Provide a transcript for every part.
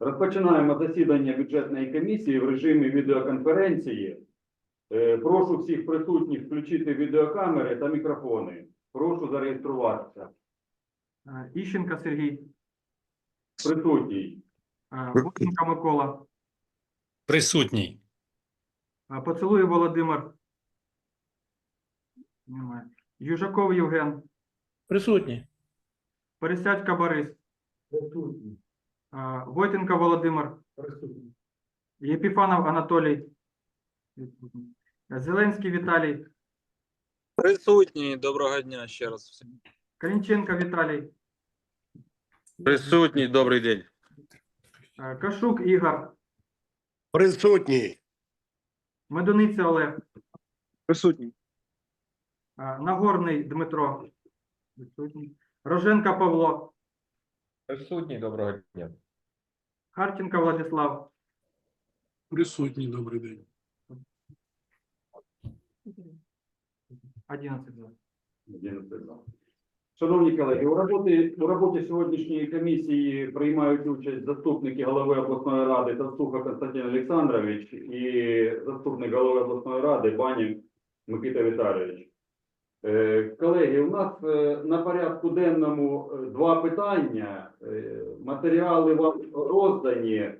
Розпочинаємо засідання бюджетної комісії в режимі відеоконференції. Е, Прошу всіх присутніх включити відеокамери та мікрофони. Прошу зареєструватися. Е, Іщенко Сергій, Присутній. е, Микола, Присутній. е, Володимир. Немає. Южаков Євген, Присутній. Пересядько Борис, е, Войтенко Володимир, присутній. Єпіфанов Анатолій. Зеленський Віталій, Присутній, доброго дня ще раз всім. Калінченко Віталій, Присутній, добрий день. Кашук Ігор, Присутній. Медуниця Олег, Присутній. Нагорний Дмитро, відсутній. Роженко Павло, Присутній, доброго дня. Харченко Владислав, Присутній, добрий день. 11 за. 11 за. Шановні колеги, у роботі, у роботі сьогоднішньої комісії приймають участь заступники голови обласної ради Тавстуха Константин Олександрович і заступник голови обласної ради Банів Микита Віталійович. Е, Колеги, у нас е, на порядку денному е, два питання. Матеріали вам роздані.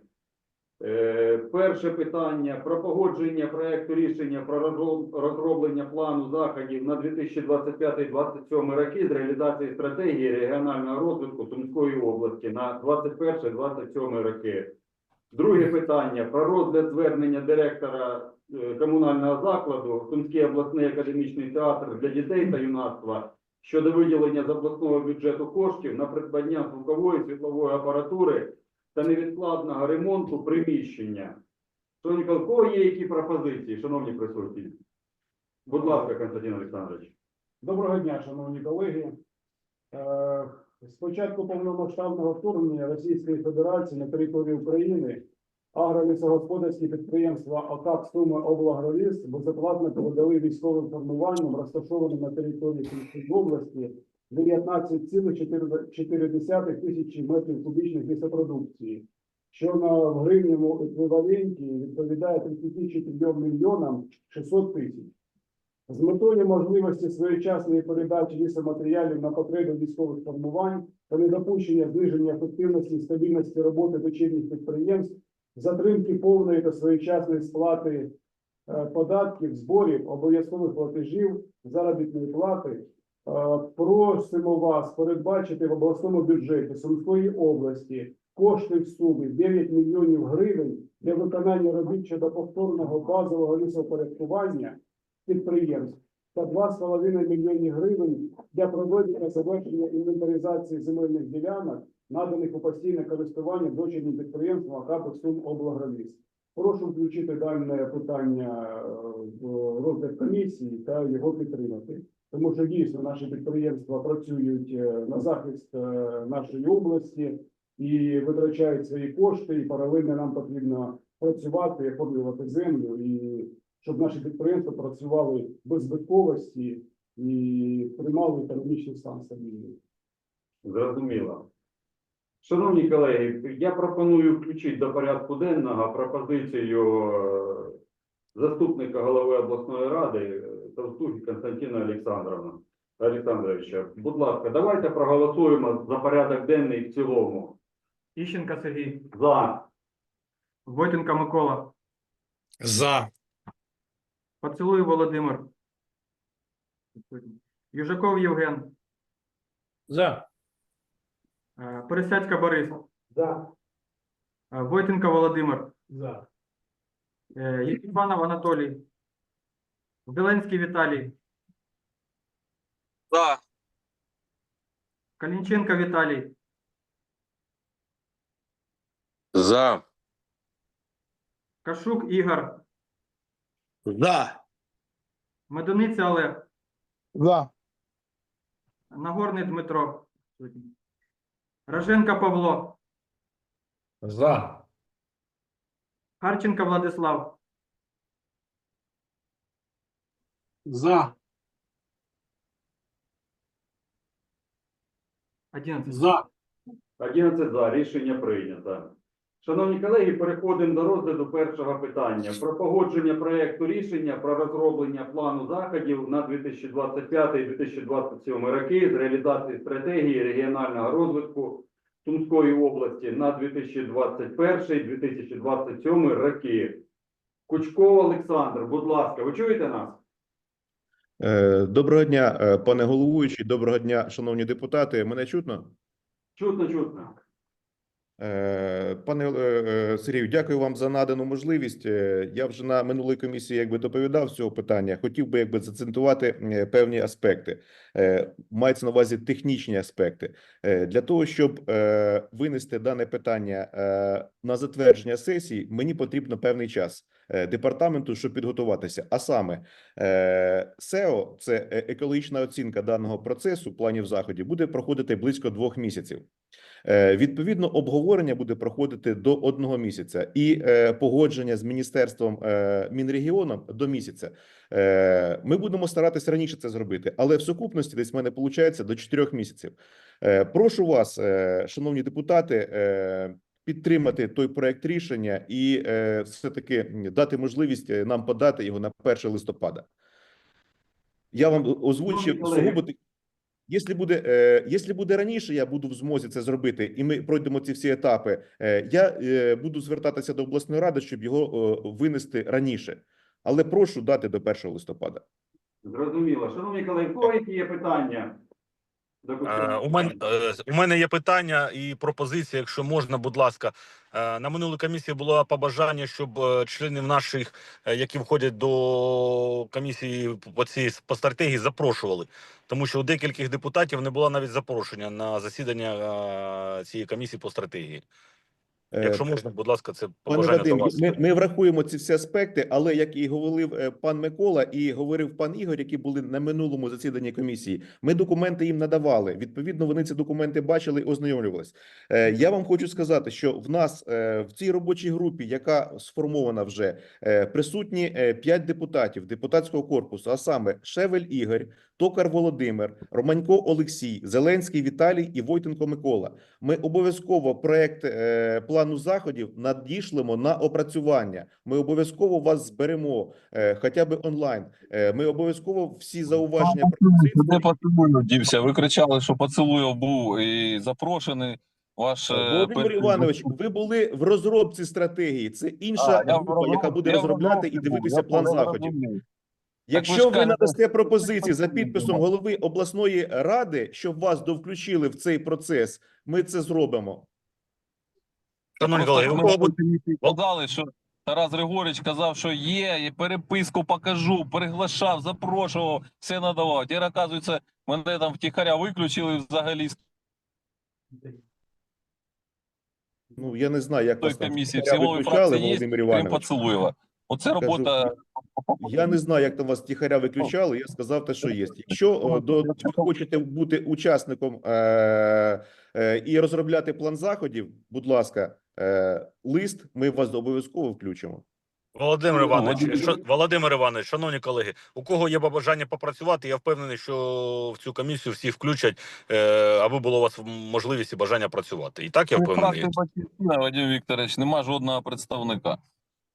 Перше питання про погодження проекту рішення про розроблення плану заходів на 2025-2027 роки з реалізації стратегії регіонального розвитку Сумської області на 2021-2027 роки. Друге питання про розгляд звернення директора е, комунального закладу Сумський обласний академічний театр для дітей та юнацтва щодо виділення з обласного бюджету коштів на придбання звукової світлової апаратури та невідкладного ремонту приміщення. Шановні кого є які пропозиції, шановні присутні? Будь ласка, Константин Олександрович. Доброго дня, шановні колеги. Е, З початку повномасштабного вторгнення Російської Федерації на територію України агролісогосподарські підприємства ОКАП Суми Облагроліс безоплатно передали військовим формуванням, розташованим на території Сумської області, 19,4 тисячі метрів кубічних лісопродукції, що на гривневому еквіваленті відповідає 34 мільйонам 600 тисяч. З метою можливості своєчасної передачі лісоматеріалів на потреби військових формувань та недопущення зниження ефективності і стабільності роботи дочірніх підприємств, затримки повної та своєчасної сплати е, податків, зборів, обов'язкових платежів, заробітної плати. Е, Просимо вас передбачити в обласному бюджеті Сумської області кошти в сумі 9 мільйонів гривень для виконання робіт щодо повторного базового лісопорядкування підприємств та 2,5 мільйони гривень для проведення завершення інвентаризації земельних ділянок, наданих у постійне користування дочірнім підприємствам АКП Сум Облагроліс. Прошу включити дане питання е, в розгляд комісії та його підтримати. Тому що дійсно наші підприємства працюють е, на захист е, нашої області і витрачають свої кошти, і паралельно нам потрібно працювати, оформлювати землю і щоб наші підприємства працювали без збитковості і тримали економічний стан стабільний. Зрозуміло. Шановні колеги, я пропоную включити до порядку денного пропозицію е, заступника голови обласної ради е, Товстухи Константина Олександровна. Олександровича, будь ласка, давайте проголосуємо за порядок денний в цілому. Іщенко Сергій, За. Войтенко Микола, За. Поцілуй Володимир. Южаков Євген, За. е, Борис, За. е, Войтенко Володимир, За. е, Єпіфанов Анатолій, Зеленський Віталій, За. Калінченко Віталій, За. Кашук Ігор, За. Медуниця Олег, За. Нагорний Дмитро. Роженко Павло, За. Харченко Владислав, За. 11. За. 11 за. Рішення прийнято. Шановні колеги, переходимо до розгляду першого питання про погодження проекту рішення про розроблення плану заходів на 2025-2027 роки з реалізації стратегії регіонального розвитку Сумської області на 2021-2027 роки. Кучков Олександр, будь ласка, ви чуєте нас? Е, Доброго дня, е, пане головуючий. Доброго дня, шановні депутати. Мене чутно? Чутно, чутно. Е, Пане е, е, Сергію, дякую вам за надану можливість. Я вже на минулій комісії якби доповідав цього питання. Хотів би якби зацентувати певні аспекти. Мається на увазі технічні аспекти. Для того, щоб винести дане питання на затвердження сесії, мені потрібно певний час департаменту, щоб підготуватися. А саме СЕО, це екологічна оцінка даного процесу планів заходів, буде проходити близько двох місяців. Е, Відповідно, обговорення буде проходити до одного місяця, і е, погодження з міністерством е, Мінрегіоном до місяця. Ми будемо старатися раніше це зробити, але в сукупності десь в мене виходить до чотирьох місяців. Прошу вас, шановні депутати, підтримати той проект рішення і е, все таки дати можливість нам подати його на 1 листопада. Я вам озвучив сугубо Якщо буде, е, якщо буде раніше, я буду в змозі це зробити, і ми пройдемо ці всі етапи. Е, я е, буду звертатися до обласної ради, щоб його е, винести раніше. Але прошу дати до 1 листопада. Зрозуміло. Шановні колеги, кого які є питання? Е? У мене, е, у мене є питання і пропозиція, якщо можна, будь ласка. Е, На минулій комісії було побажання, щоб члени членів наших, е, які входять до комісії по цій по стратегії, запрошували. Тому що у декількох депутатів не було навіть запрошення на засідання е, цієї комісії по стратегії. Е, Якщо можна, будь ласка, це Пане Вадим, до вас. ми, ми врахуємо ці всі аспекти, але як і говорив е, пан Микола і говорив пан Ігор, які були на минулому засіданні комісії, ми документи їм надавали. Відповідно, вони ці документи бачили і ознайомлювались. Е, Я вам хочу сказати, що в нас в цій робочій групі, яка сформована вже, присутні п'ять депутатів депутатського корпусу, а саме Шевель Ігор, Токар Володимир, Романько Олексій, Зеленський Віталій і Войтенко Микола. Ми обов'язково проект е, плану заходів надішлемо на опрацювання. Ми обов'язково вас зберемо, е, хоча б онлайн. Е, ми обов'язково всі зауваження Де поцілую дівся? Ви кричали, що поцілую був і запрошений ваш е, Володимир Іванович. Ви були в розробці стратегії. Це інша А, я група, яка буде я розробляти розробці і дивитися я план заходів. Якщо ви надасте пропозиції за підписом голови обласної ради, щоб вас довключили в цей процес, ми це зробимо. Шановні колеги, казали, що Тарас Григорич казав, що є, і переписку покажу, приглашав, запрошував, все надавав. Тепер, оказується, мене там втіхаря виключили взагалі Ну я не знаю, як вас там комісії. вчора Всі виключали, фракції Володимир Іванович. Оце робота. Я не знаю, як там вас тихаря виключали. Я сказав те, що є. Якщо до ви хочете бути учасником е, е, і розробляти план заходів, будь ласка, е, лист. Ми вас обов'язково включимо. Володимир Ну, Іванович, Володимир- що, Володимир Іванович, шановні колеги, у кого є бажання попрацювати, я впевнений, що в цю комісію всі включать, е, аби було у вас можливість і бажання працювати. І так я впевнений. Вадим Вікторович, нема жодного представника.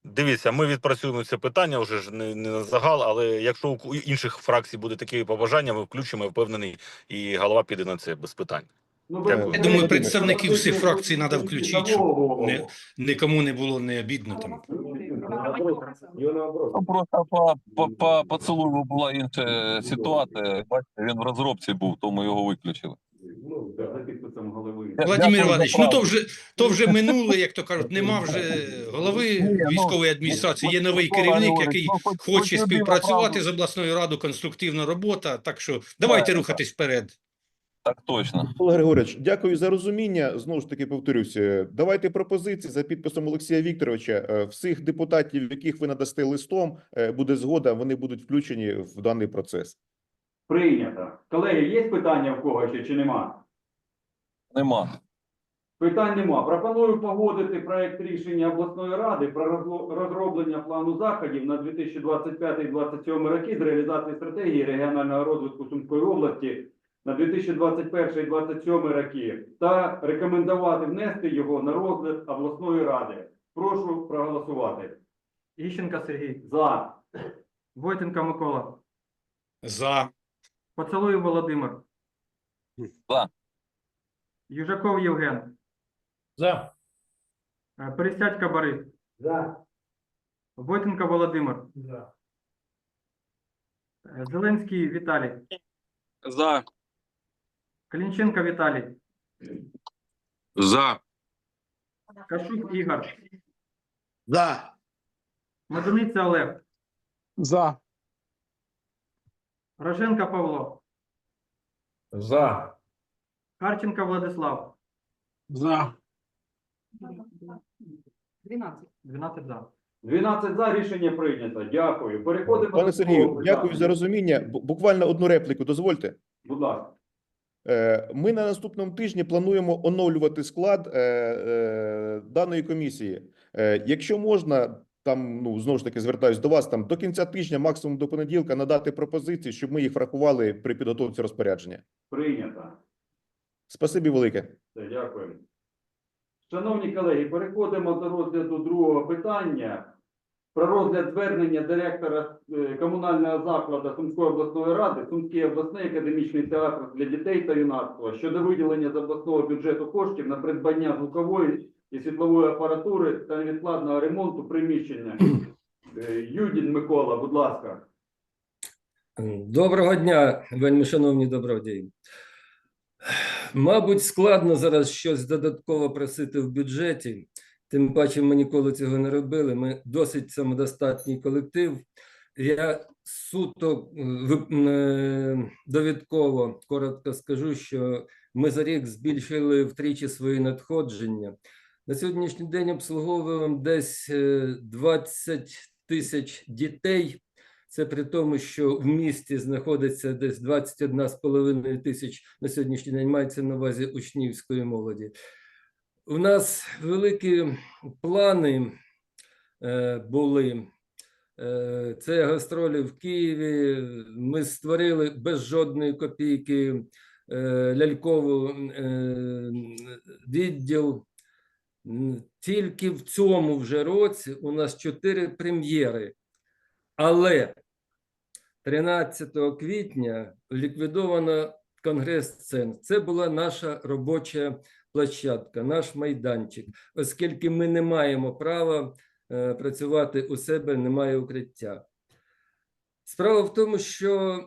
Дивіться, ми відпрацюємо це питання вже ж не, не на загал, але якщо у інших фракцій буде такі побажання, ми включимо, я впевнений, і голова піде на це без питань. Ну, Я думаю, представників всіх фракцій ви- включити, щоб не- Нікому не було не обідно там. Ну, просто по, по, по поцілую була інша ситуація. Бачите, він в розробці був, тому його виключили. Ну, Владимир Іванович, ну то вже то вже минуле, як то кажуть, нема вже голови військової адміністрації. Є новий керівник, який хоч- хоч хоче співпрацювати з обласною радою, конструктивна робота. Так що давайте рухатись вперед. Так точно. Олег Григорович, дякую за розуміння. Знову ж таки повторюся. Давайте пропозиції за підписом Олексія Вікторовича. Е, Всіх депутатів, яких ви надасте листом, е, буде згода. Вони будуть включені в даний процес. Прийнято. Колеги, є питання в кого ще чи нема? Нема. Питань нема. Пропоную погодити проект рішення обласної ради про розроблення плану заходів на 2025-2027 роки з реалізації стратегії регіонального розвитку Сумської області на 2021-2027 роки та рекомендувати внести його на розгляд обласної ради. Прошу проголосувати. Іщенко Сергій. За. Войтенко Микола. За. Поцілуй Володимир. За. Южаков Євген. За. Е, Пересядько Борис. За. Войтенко Володимир. За. Е, Зеленський Віталій. За. Клінченко Віталій. За. Кашук Ігор. За. Медуниця Олег. За. Роженко Павло. За. Харченко Владислав. За. 12 за. 12 за рішення прийнято. Дякую. Переходимо Пане до Сергію, дякую за розуміння. Бу- Буквально одну репліку дозвольте. Будь ласка. Е, Ми на наступному тижні плануємо оновлювати склад е, е, даної комісії. Якщо можна, там ну знову ж таки звертаюсь до вас. Там до кінця тижня, максимум до понеділка, надати пропозиції, щоб ми їх врахували при підготовці розпорядження. Прийнято. Спасибі велике. Дякую. Шановні колеги, переходимо до розгляду другого питання. Про розгляд звернення директора е, комунального закладу Сумської обласної ради, Сумський обласний академічний театр для дітей та юнацтва щодо виділення з обласного бюджету коштів на придбання звукової і світлової апаратури та невідкладного ремонту приміщення. Е, Юдін Микола, будь ласка. Доброго дня, вельми шановні добродії. Мабуть, складно зараз щось додатково просити в бюджеті. Тим паче, ми ніколи цього не робили. Ми досить самодостатній колектив. Я суто е, е, довідково коротко скажу, що ми за рік збільшили втричі свої надходження. На сьогоднішній день обслуговуємо десь е, 20 тисяч дітей. Це при тому, що в місті знаходиться десь 21,5 тисяч на сьогоднішній день мається на увазі учнівської молоді. У нас великі плани е, були. Е, це гастролі в Києві. Ми створили без жодної копійки е, лялькову е, відділ. Тільки в цьому вже році у нас чотири прем'єри. Але 13 квітня ліквідовано конгрес-центр. Це була наша робоча площадка, наш майданчик, оскільки ми не маємо права е, працювати у себе, немає укриття. Справа в тому, що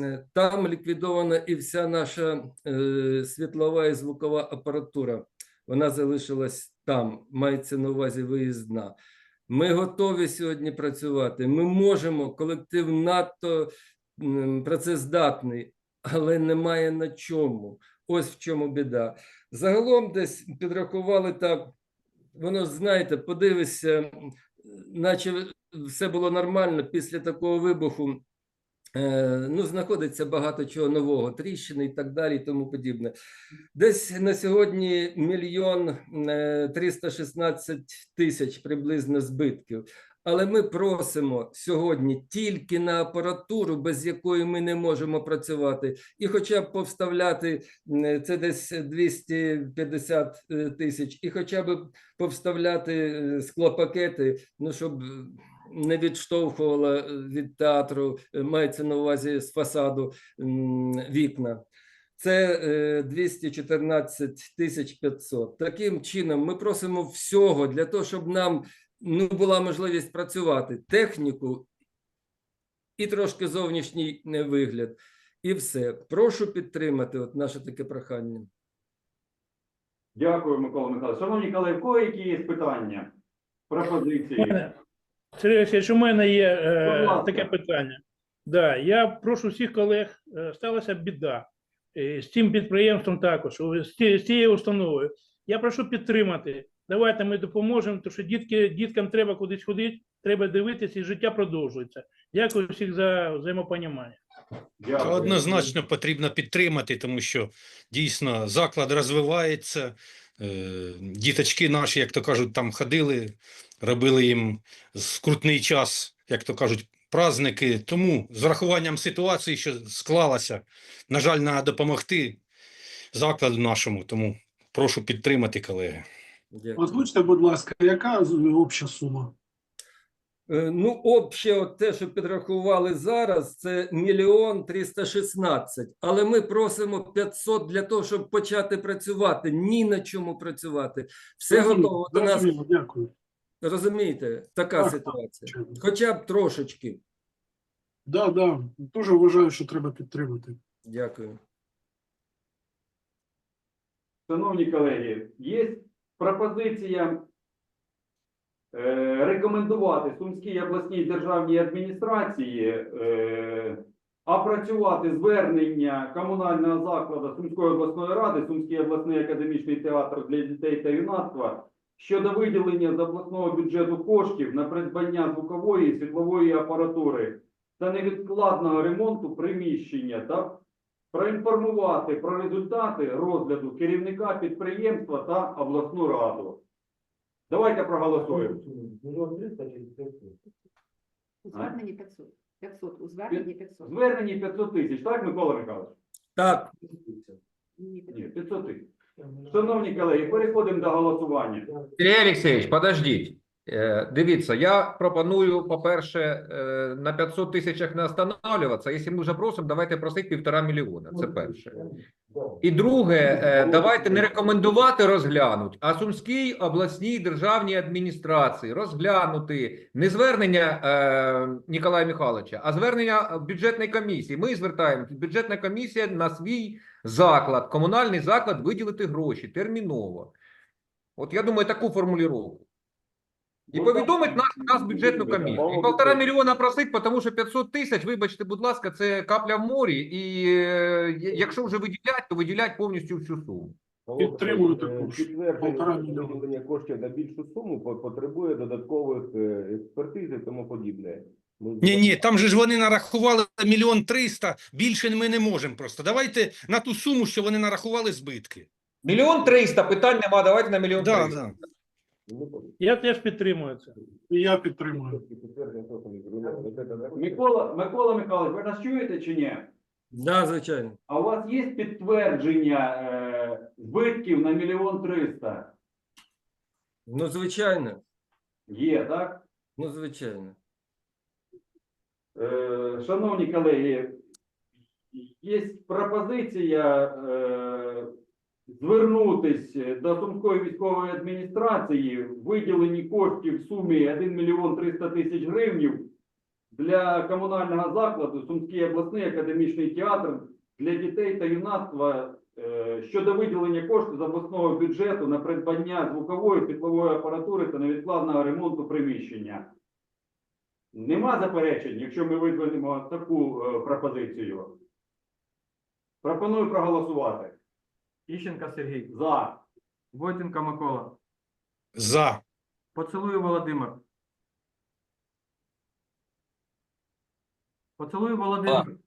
е, там ліквідована і вся наша е, світлова і звукова апаратура. Вона залишилась там, мається на увазі виїзна. Ми готові сьогодні працювати. Ми можемо, колектив надто працездатний, але немає на чому. Ось в чому біда. Загалом десь підрахували так. Воно знаєте, подивишся, наче все було нормально після такого вибуху. Е, ну, знаходиться багато чого нового, тріщини і так далі, і тому подібне. Десь на сьогодні мільйон е, 316 тисяч приблизно збитків. Але ми просимо сьогодні тільки на апаратуру, без якої ми не можемо працювати, і хоча б повставляти це десь 250 е, тисяч, і хоча б повставляти е, склопакети, ну щоб е, не відштовхувало е, від театру, мається на увазі з фасаду вікна. Це е, 214 тисяч 500. Таким чином, ми просимо всього для того, щоб нам ну, була можливість працювати техніку і трошки зовнішній е, вигляд. І все. Прошу підтримати от наше таке прохання. Дякую, Микола Михайлович. Шановні колеги, в кого які є питання? Пропозиції? Сергій Олексійович, у мене є е, таке питання. Да, я прошу всіх колег, е, сталася біда е, з цим підприємством також, з, ті- з цією установою. Я прошу підтримати. Давайте ми допоможемо, тому що дітки, діткам треба кудись ходити, треба дивитися, і життя продовжується. Дякую всіх за взаємопонімання. Дякую. Однозначно потрібно підтримати, тому що дійсно заклад розвивається. е, Діточки наші, як то кажуть, там ходили, робили їм скрутний час, як то кажуть, праздники. Тому з врахуванням ситуації, що склалася, на жаль, треба допомогти закладу нашому. Тому прошу підтримати, колеги. Дякую. Озвучте, будь ласка, яка обща сума? Е, Ну, обще, от те, що підрахували зараз, це мільйон 316, але ми просимо 500 для того, щоб почати працювати. Ні на чому працювати. Все Зрозуміло, готово до нас. зрозуміло, Дякую. Розумієте, така Так, ситуація. звичайно. Хоча б трошечки. Да, да, дуже вважаю, що треба підтримати. Дякую. Шановні колеги, є пропозиція е, рекомендувати Сумській обласній державній адміністрації е, опрацювати звернення комунального закладу Сумської обласної ради, Сумський обласний академічний театр для дітей та юнацтва щодо виділення з обласного бюджету коштів на придбання звукової і світлової апаратури та невідкладного ремонту приміщення та проінформувати про результати розгляду керівника підприємства та обласну раду. Давайте проголосуємо. У зверненні 500. 500. У зверненні 500. Звернені 500 тисяч, так, Микола Михайлович? Так, Ні, Ні, 500 тисяч. Шановні колеги, переходимо до голосування. Сергій Олексійович, подождіть. Е, Дивіться, я пропоную, по-перше, е, на 500 тисячах не останавливатися. Якщо ми вже просимо, давайте просити півтора мільйона. Це перше. І друге, е, давайте не рекомендувати розглянути, а Сумській обласній державній адміністрації розглянути не звернення е, Ніколая Михайловича, а звернення бюджетної комісії. Ми звертаємося, бюджетна комісія на свій заклад, комунальний заклад виділити гроші терміново. От я думаю, таку формулювання. І повідомить нас, нас бюджетну комісію. І полтора мільйона просить, тому що 500 тисяч, вибачте, будь ласка, це капля в морі. І е, якщо вже виділять, то виділять повністю всю суму. Підтримую. Полтора мільйона. Підтвердження коштів на більшу суму по- потребує додаткових е, експертиз і тому подібне. Ми- Ні, ні, там же ж вони нарахували мільйон триста, більше ми не можемо просто. Давайте на ту суму, що вони нарахували збитки. Мільйон триста, питань нема, давайте на мільйон Да, триста. да. Я теж підтримую це. І я підтримую. Микола, Микола Михайлович, ви нас чуєте чи ні? да, звичайно. А у вас є підтвердження е, збитків на мільйон триста? Ну, звичайно. Є, так? Ну, звичайно. Е, Шановні колеги, є пропозиція е, звернутися до Сумської військової адміністрації в виділенні коштів в сумі 1 мільйон 300 тисяч гривнів для комунального закладу Сумський обласний академічний театр для дітей та юнацтва е, щодо виділення коштів з обласного бюджету на придбання звукової світлової апаратури та невідкладного ремонту приміщення. Нема заперечень, якщо ми видвинемо таку е, пропозицію. Пропоную проголосувати. Іщенка Сергій. За. Войтенко Микола. За. Поцілую Володимир. Поцілую Володимир.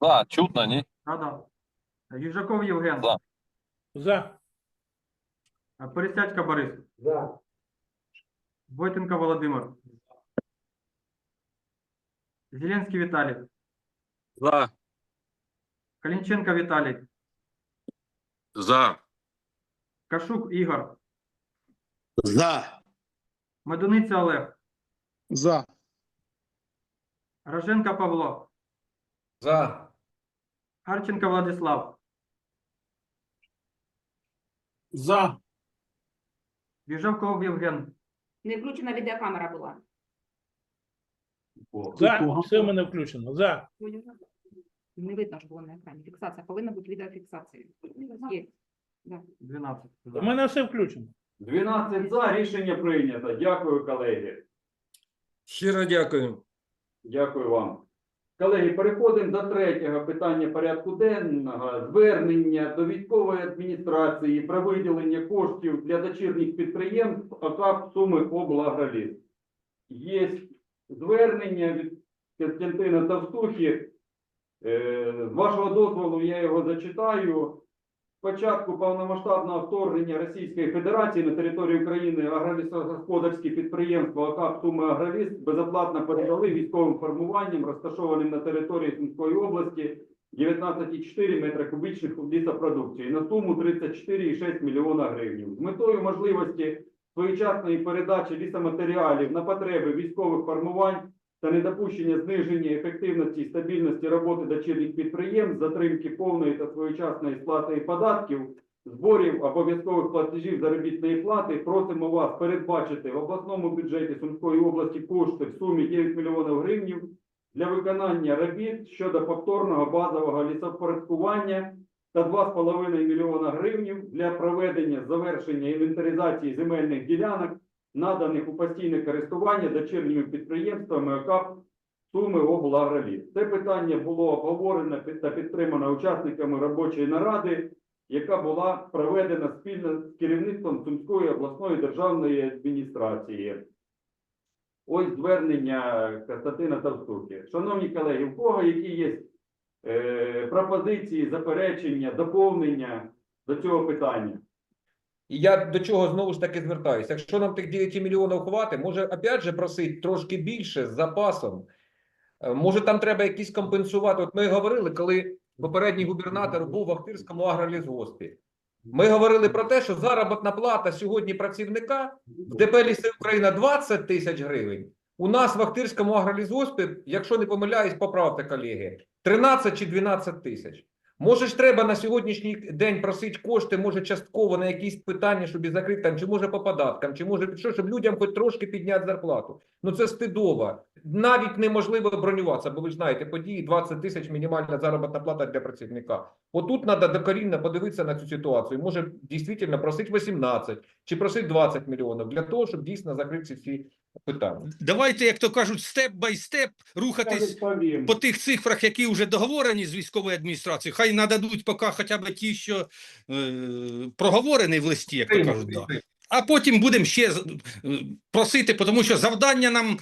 За, чутно, ні? Да-да. Южаков Євген. За. За. Пересядька Борис. За. Войтенко Володимир. Зеленський Віталій. За. Калінченко Віталій. За. Кашук Ігор. За. Медуниця Олег. За. Роженко Павло. За. Харченко Владислав. За. Біжавков Євген. Не включена відеокамера була. За. Все в мене включено. За. Не видно, що було на екрані. Фіксація. Повинна бути відеофіксація. Є. Да. 12. У мене все включено. 12 за. Рішення прийнято. Дякую, колеги. Щиро дякую. Дякую вам. Колеги, переходимо до третього питання порядку денного. Звернення до військової адміністрації про виділення коштів для дочірніх підприємств ОКАП Суми облагроліс. Є звернення від Костянтина Товстухи. Е, З вашого дозволу я його зачитаю. початку повномасштабного вторгнення Російської Федерації на територію України агролісогосподарські підприємства ОКАП Суми Агроліс безоплатно передали військовим формуванням, розташованим на території Сумської області, 19,4 метри кубічних лісопродукції на суму 34,6 мільйона гривень. З метою можливості своєчасної передачі лісоматеріалів на потреби військових формувань та недопущення зниження ефективності і стабільності роботи дочірніх підприємств, затримки повної та своєчасної сплати податків, зборів обов'язкових платежів заробітної плати, просимо вас передбачити в обласному бюджеті Сумської області кошти в сумі 9 мільйонів гривень для виконання робіт щодо повторного базового лісопорядкування та 2,5 мільйона гривень для проведення завершення інвентаризації земельних ділянок, наданих у постійне користування дочірніми підприємствами ОКАП Суми облагроліс. Це питання було обговорено та підтримано учасниками робочої наради, яка була проведена спільно з керівництвом Сумської обласної державної адміністрації. Ось звернення Костянтина Тавстуки. Шановні колеги, у кого які є е, пропозиції, заперечення, доповнення до цього питання? І я до чого знову ж таки звертаюся. Якщо нам тих 9 мільйонів хватить, може опять же просить трошки більше з запасом. Е, Може, там треба якісь компенсувати. От ми говорили, коли попередній губернатор був в Ахтирському агролізгоспі. Ми говорили про те, що заробітна плата сьогодні працівника в ДП «Ліси Україна 20 тисяч гривень. У нас в Ахтирському агролізгоспі, якщо не помиляюсь, поправте колеги, 13 чи 12 тисяч. Може ж треба на сьогоднішній день просити кошти, може частково на якісь питання, щоб і закрити там, чи може по податкам, чи може що, щоб людям хоч трошки підняти зарплату. Ну це стидово. Навіть неможливо бронюватися, бо ви ж знаєте, події 20 тисяч мінімальна заробітна плата для працівника. Отут треба докорінно подивитися на цю ситуацію. Може дійсно просити 18 чи просити 20 мільйонів для того, щоб дійсно закрити всі питання. Давайте, як то кажуть, степ бай степ рухатись по тих цифрах, які вже договорені з військовою адміністрацією. Хай нададуть поки хоча б ті, що е, проговорені в листі, як то кажуть. Да. А потім будемо ще е, просити, тому що завдання нам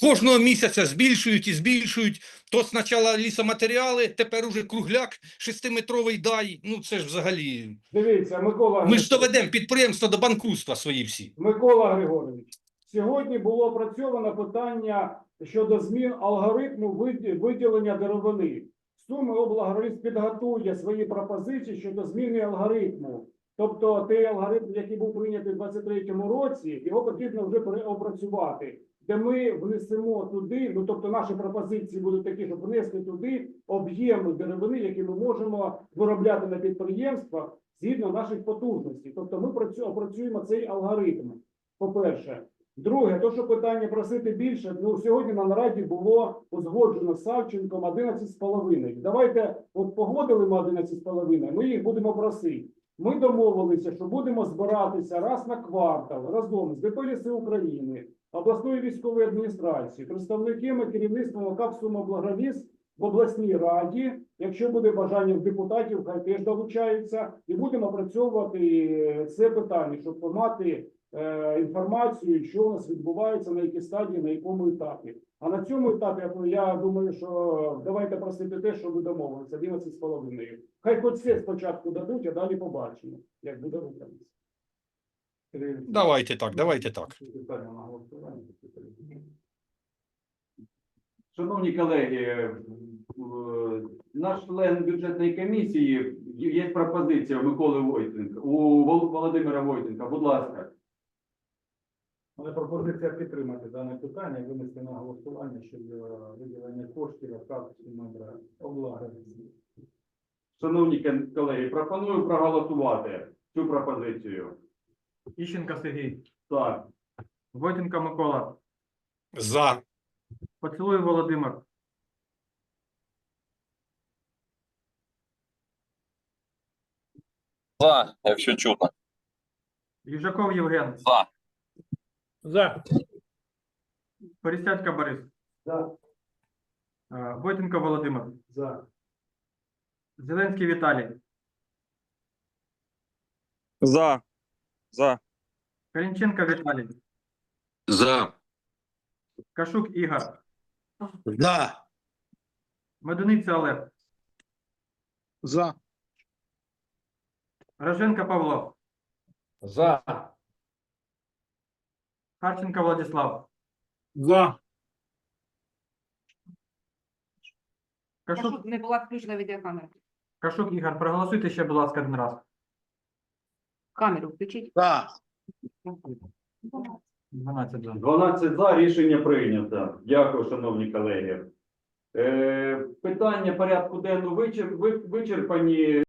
кожного місяця збільшують і збільшують. То спочатку лісоматеріали, тепер уже кругляк шестиметровий дай. Ну це ж взагалі. Дивіться, Микола Ми ж доведемо підприємство до банкрутства свої всі. Микола Григорович, сьогодні було опрацьовано питання щодо змін алгоритму виділення деревини. Суми облагородіс підготує свої пропозиції щодо зміни алгоритму. Тобто той алгоритм, який був прийнятий у 2023 році, його потрібно вже переопрацювати, де ми внесемо туди, ну тобто наші пропозиції будуть такі, щоб внести туди об'єми деревини, які ми можемо виробляти на підприємствах згідно наших потужностей. Тобто ми опрацюємо цей алгоритм. По-перше, друге, то що питання просити більше. Ну сьогодні на нараді було узгоджено з Савченком 11,5. Давайте, от погодили ми 11,5, ми їх будемо просити. Ми домовилися, що будемо збиратися раз на квартал разом з ДП «Ліси України, обласною військовою адміністрацією, представниками керівництва ОКАП «Сума Благовіс» в обласній раді. Якщо буде бажання депутатів, хай теж долучаються, і будемо опрацьовувати е, це питання, щоб мати інформацію, що у нас відбувається, на якій стадії, на якому етапі. А на цьому етапі я думаю, що давайте просити те, що ви домовилися, 11,5. Хай хоч це спочатку дадуть, а далі побачимо, як буде рухатися. Давайте так, давайте так. Шановні колеги, е, наш член бюджетної комісії є пропозиція у Миколи Войтенка, у Володимира Войтенка. Будь ласка. Але пропозиція підтримати дане питання і винести на голосування щодо виділення коштів статусі номера облаги. Шановні колеги, пропоную проголосувати цю пропозицію. Іщенко Сергій. Так, Войтенко Микола. За. Поцілуй Володимир. За, якщо чутно. Южаков Євген. За. За. Пересядько Борис. За. Е, Войтенко Володимир. За. Зеленський Віталій. За. За. Калінченко Віталій. За. Кашук Ігор. За. Медуниця Олег. За. Роженко Павло, За. Харченко Владислав, За. Кашук, не була включена відеокамера. Кашук Ігор, проголосуйте ще, будь ласка, один раз. Камеру включіть. За. 12 за. 12 за рішення прийнято. Дякую, шановні колеги. Е, питання порядку денного вичер- ви- вичерпані.